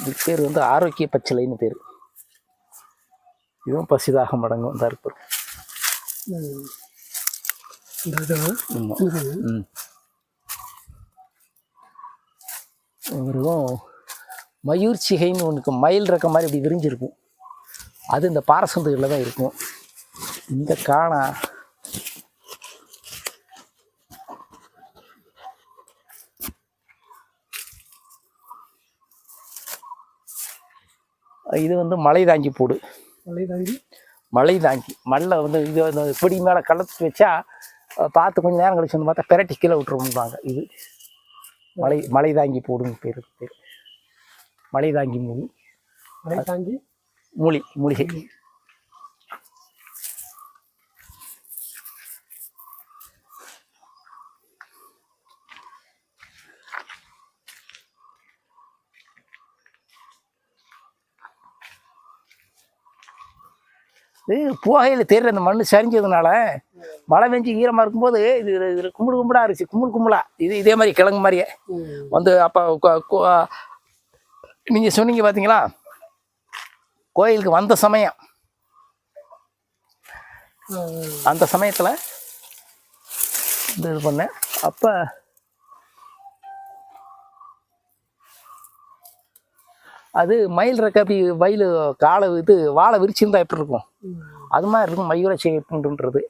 இதுக்கு பேர் வந்து ஆரோக்கிய பச்சிலைன்னு பேர். இதுவும் பசிதாக மடங்கும் தான் இருப்பார் இவருக்கும் மயூர் சிகைன்னு ஒன்றுக்கு மயில் இருக்க மாதிரி இப்படி விரிஞ்சிருக்கும். அது இந்த பாரசந்துகளில் தான் இருக்கும். இந்த காணா இது வந்து மலை தாங்கி போடு. மலை தாண்டி மலை தாங்கி. மல்ல வந்து இது இப்படி மேலே கள்ளத்து வச்சா பார்த்து கொஞ்சம் நேரம் கழிச்சு வந்து பார்த்தா பெரட்டி கீழே விட்டுருவாங்க இது. மலை மலை தாங்கி போடுங்க பேர் பேர். மலை தாங்கி மூலி. மலை தாண்டி மூலி மூலிகை. இது புகையில் தேர்ற அந்த மண் சரிஞ்சதுனால மழை பெஞ்சு ஈரமாக இருக்கும்போது இது இதில் கும்பிடு கும்பிடா இருந்துச்சு. கும்பிடு கும்பலா இது இதே மாதிரி கிழங்கு மாதிரியே. வந்து அப்போ நீங்கள் சொன்னீங்க பார்த்தீங்களா கோயிலுக்கு வந்த சமயம். அந்த சமயத்தில் இந்த இது பண்ணேன். அப்போ அது மயில் ரெக்க அப்படி வயல் காலை இது வாழை விரிச்சிருந்தா எப்படி இருக்கும். அது மாதிரி இருக்கும் மயூர சேப்புன்றது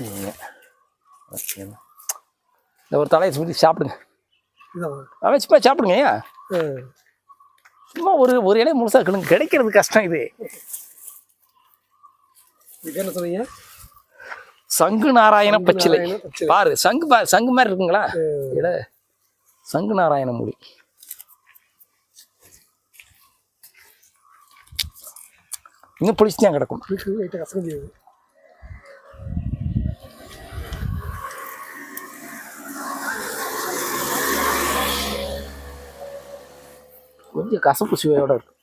இந்த ஒரு தலையை சுற்றி சாப்பிடுங்க. அவன் சும்மா சாப்பிடுங்க ஆ. சும்மா ஒரு ஒரு இலையை முழுசாக கிடுங்க கிடைக்கிறது கஷ்டம் இது. இது என்ன சொன்னீங்க? சங்கு நாராயண பச்சிலை. பாரு சங்கு பா சங்கு மாதிரி இருக்குங்களா? இல சங்கு நாராயண மொழி இன்னும் புளிச்சு தான் கிடக்கும். கொஞ்சம் கசப்பு சுவையோட இருக்கும்.